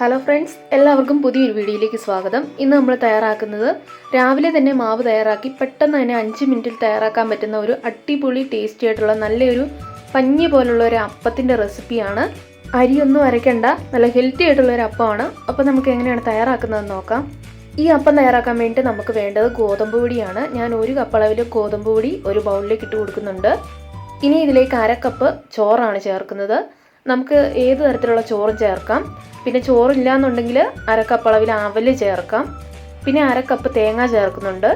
Hello friends എല്ലാവർക്കും പുതിയൊരു വീഡിയോയിലേക്ക് സ്വാഗതം. ഇന്ന് നമ്മൾ തയ്യാറാക്കുന്നത് രാവിലെ തന്നെ മാവ് തയ്യാറാക്കി പെട്ടെന്ന് തന്നെ അഞ്ച് മിനിറ്റിൽ തയ്യാറാക്കാൻ പറ്റുന്ന ഒരു അടിപൊളി ടേസ്റ്റി ആയിട്ടുള്ള നല്ലൊരു പഞ്ഞി പോലുള്ള ഒരു അപ്പത്തിന്റെ റെസിപ്പിയാണ് അരിയൊന്നും അരയ്ക്കണ്ട. നല്ല ഹെൽത്തി ആയിട്ടുള്ള ഒരു അപ്പമാണ്. അപ്പോൾ നമുക്ക് എങ്ങനെയാണ് തയ്യാറാക്കുന്നതെന്ന് നോക്കാം. ഈ അപ്പം തയ്യാറാക്കാൻ വേണ്ടി നമുക്ക് വേണ്ടത് ഗോതമ്പ് പൊടിയാണ്. ഞാൻ ഒരു കപ്പളവിൽ ഗോതമ്പ് പൊടി ഒരു ബൗളിലേക്ക് ഇട്ട് കൊടുക്കുന്നുണ്ട്. ഇനി ഇതിലേക്ക് അര കപ്പ് ചോറാണ് ചേർക്കുന്നത്. നമുക്ക് ഏത് തരത്തിലുള്ള ചോറും ചേർക്കാം. പിന്നെ ചോറില്ല എന്നുണ്ടെങ്കിൽ അരക്കപ്പ് അളവിൽ അവൽ ചേർക്കാം. പിന്നെ അരക്കപ്പ് തേങ്ങ ചേർക്കുന്നുണ്ട്.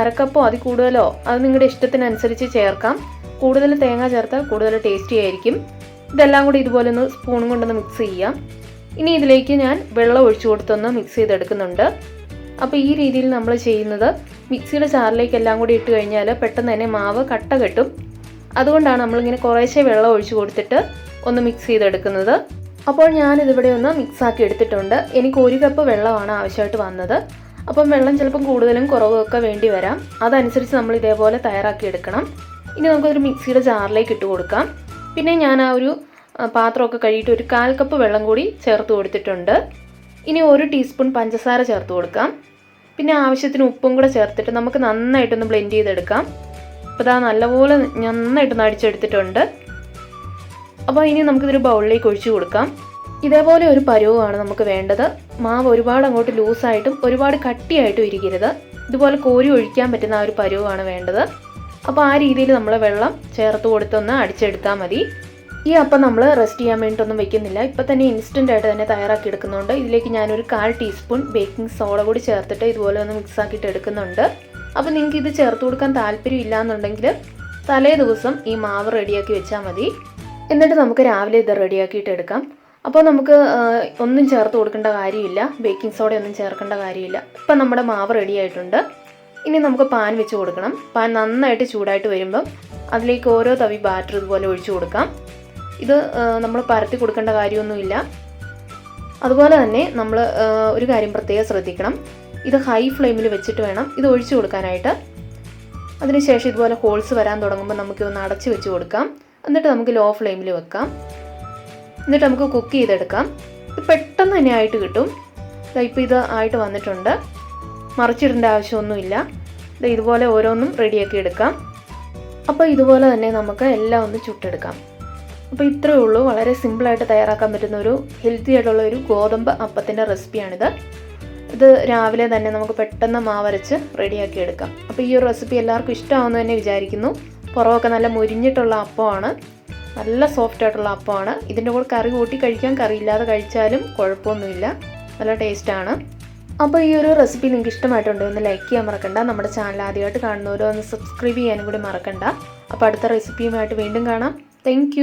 അരക്കപ്പോ അതിൽ കൂടുതലോ അത് നിങ്ങളുടെ ഇഷ്ടത്തിനനുസരിച്ച് ചേർക്കാം. കൂടുതൽ തേങ്ങ ചേർത്താൽ കൂടുതൽ ടേസ്റ്റി ആയിരിക്കും. ഇതെല്ലാം കൂടി ഇതുപോലെ ഒന്ന് സ്പൂണും കൊണ്ടൊന്ന് മിക്സ് ചെയ്യാം. ഇനി ഇതിലേക്ക് ഞാൻ വെള്ളം ഒഴിച്ചു കൊടുത്തൊന്ന് മിക്സ് ചെയ്തെടുക്കുന്നുണ്ട്. അപ്പോൾ ഈ രീതിയിൽ നമ്മൾ ചെയ്യുന്നത് മിക്സിയുടെ ചാറിലേക്ക് എല്ലാം കൂടി ഇട്ട് കഴിഞ്ഞാൽ പെട്ടെന്ന് തന്നെ മാവ് കട്ട കെട്ടും. അതുകൊണ്ടാണ് നമ്മളിങ്ങനെ കുറേശ്ശെ വെള്ളം ഒഴിച്ചു കൊടുത്തിട്ട് ഒന്ന് മിക്സ് ചെയ്തെടുക്കുന്നത്. അപ്പോൾ ഞാനിതിവിടെ ഒന്ന് മിക്സാക്കി എടുത്തിട്ടുണ്ട്. എനിക്ക് ഒരു കപ്പ് വെള്ളമാണ് ആവശ്യമായിട്ട് വന്നത്. അപ്പം വെള്ളം ചിലപ്പം കൂടുതലും കുറവൊക്കെ വേണ്ടി വരാം. അതനുസരിച്ച് നമ്മൾ ഇതേപോലെ തയ്യാറാക്കി എടുക്കണം. ഇനി നമുക്കൊരു മിക്സിയുടെ ജാറിലേക്ക് ഇട്ട് കൊടുക്കാം. പിന്നെ ഞാൻ ആ ഒരു പാത്രമൊക്കെ കഴുകിയിട്ട് ഒരു കാൽ കപ്പ് വെള്ളം കൂടി ചേർത്ത് കൊടുത്തിട്ടുണ്ട്. ഇനി ഒരു ടീസ്പൂൺ പഞ്ചസാര ചേർത്ത് കൊടുക്കാം. പിന്നെ ആവശ്യത്തിന് ഉപ്പും കൂടെ ചേർത്തിട്ട് നമുക്ക് നന്നായിട്ടൊന്ന് ബ്ലെൻഡ് ചെയ്തെടുക്കാം. അപ്പോൾ ഇതാ നല്ലപോലെ നന്നായിട്ടൊന്ന് അടിച്ചെടുത്തിട്ടുണ്ട്. അപ്പോൾ ഇനി നമുക്കിതൊരു ബൗളിലേക്ക് ഒഴിച്ചു കൊടുക്കാം. ഇതേപോലെ ഒരു പരുവമാണ് നമുക്ക് വേണ്ടത്. മാവ് ഒരുപാട് അങ്ങോട്ട് ലൂസായിട്ടും ഒരുപാട് കട്ടിയായിട്ടും ഇരിക്കരുത്. ഇതുപോലെ കോരി ഒഴിക്കാൻ പറ്റുന്ന ആ ഒരു പരുവമാണ് വേണ്ടത്. അപ്പോൾ ആ രീതിയിൽ നമ്മൾ വെള്ളം ചേർത്ത് കൊടുത്തൊന്ന് അടിച്ചെടുത്താൽ മതി. ഈ അപ്പം നമ്മൾ റെസ്റ്റ് ചെയ്യാൻ വേണ്ടിയിട്ടൊന്നും വെക്കുന്നില്ല. ഇപ്പം തന്നെ ഇൻസ്റ്റന്റ് ആയിട്ട് തന്നെ തയ്യാറാക്കി എടുക്കുന്നുണ്ട്. ഇതിലേക്ക് ഞാനൊരു കാൽ ടീസ്പൂൺ ബേക്കിംഗ് സോഡ കൂടി ചേർത്തിട്ട് ഇതുപോലെ ഒന്ന് മിക്സ് ആക്കിയിട്ട് എടുക്കുന്നുണ്ട്. അപ്പോൾ നിങ്ങൾക്ക് ഇത് ചേർത്ത് കൊടുക്കാൻ താല്പര്യം ഇല്ല എന്നുണ്ടെങ്കിൽ തലേ ദിവസം ഈ മാവ് റെഡിയാക്കി വെച്ചാൽ മതി. എന്നിട്ട് നമുക്ക് രാവിലെ ഇത് റെഡിയാക്കിയിട്ട് എടുക്കാം. അപ്പോൾ നമുക്ക് ഒന്നും ചേർത്ത് കൊടുക്കേണ്ട കാര്യമില്ല. ബേക്കിംഗ് സോഡ ഒന്നും ചേർക്കേണ്ട കാര്യമില്ല. ഇപ്പം നമ്മുടെ മാവ് റെഡി ആയിട്ടുണ്ട്. ഇനി നമുക്ക് പാൻ വെച്ച് കൊടുക്കണം. പാൻ നന്നായിട്ട് ചൂടായിട്ട് വരുമ്പം അതിലേക്ക് ഓരോ തവി ബാറ്റർ ഇതുപോലെ ഒഴിച്ചു കൊടുക്കാം. ഇത് നമ്മൾ പരത്തി കൊടുക്കേണ്ട കാര്യമൊന്നുമില്ല. അതുപോലെ തന്നെ നമ്മൾ ഒരു കാര്യം പ്രത്യേകം ശ്രദ്ധിക്കണം. ഇത് ഹൈ ഫ്ലെയിമിൽ വെച്ചിട്ട് വേണം ഇത് ഒഴിച്ചു കൊടുക്കാനായിട്ട്. അതിനുശേഷം ഇതുപോലെ ഹോൾസ് വരാൻ തുടങ്ങുമ്പോൾ നമുക്ക് ഒന്ന് അടച്ച് വെച്ച് കൊടുക്കാം. എന്നിട്ട് നമുക്ക് ലോ ഫ്ലെയിമിൽ വെക്കാം. എന്നിട്ട് നമുക്ക് കുക്ക് ചെയ്തെടുക്കാം. ഇത് പെട്ടെന്ന് തന്നെ ആയിട്ട് കിട്ടും. ഇപ്പോൾ ഇത് ആയിട്ട് വന്നിട്ടുണ്ട്. മറിച്ചിടേണ്ട ആവശ്യമൊന്നുമില്ല. ഇത് ഇതുപോലെ ഓരോന്നും റെഡിയാക്കി എടുക്കാം. അപ്പോൾ ഇതുപോലെ തന്നെ നമുക്ക് എല്ലാം ഒന്ന് ചുട്ടെടുക്കാം. അപ്പോൾ ഇത്രയേ ഉള്ളൂ. വളരെ സിമ്പിളായിട്ട് തയ്യാറാക്കാൻ പറ്റുന്ന ഒരു ഹെൽത്തി ആയിട്ടുള്ള ഒരു ഗോതമ്പ് അപ്പത്തിന്റെ റെസിപ്പിയാണിത് ഇത് രാവിലെ തന്നെ നമുക്ക് പെട്ടെന്ന് മാവരച്ച് റെഡിയാക്കി എടുക്കാം. അപ്പോൾ ഈ ഒരു റെസിപ്പി എല്ലാവർക്കും ഇഷ്ടമാവുമെന്ന് തന്നെ വിചാരിക്കുന്നു. പുറമൊക്കെ നല്ല മുരിഞ്ഞിട്ടുള്ള അപ്പമാണ്. നല്ല സോഫ്റ്റ് ആയിട്ടുള്ള അപ്പമാണ്. ഇതിന്റെ കൂടെ കറി കൂട്ടി കഴിക്കാൻ കറി ഇല്ലാതെ കഴിച്ചാലും കുഴപ്പമൊന്നുമില്ല. നല്ല ടേസ്റ്റാണ് അപ്പോൾ ഈ ഒരു റെസിപ്പി നിങ്ങൾക്ക് ഇഷ്ടമായിട്ടുണ്ടെങ്കിൽ ഒന്ന് ലൈക്ക് ചെയ്യാൻ മറക്കണ്ട. നമ്മുടെ ചാനൽ ആദ്യമായിട്ട് കാണുന്നവരോ ഒന്ന് സബ്സ്ക്രൈബ് ചെയ്യാനും കൂടി മറക്കണ്ട. അപ്പോൾ അടുത്ത റെസിപ്പിയുമായിട്ട് വീണ്ടും കാണാം. താങ്ക്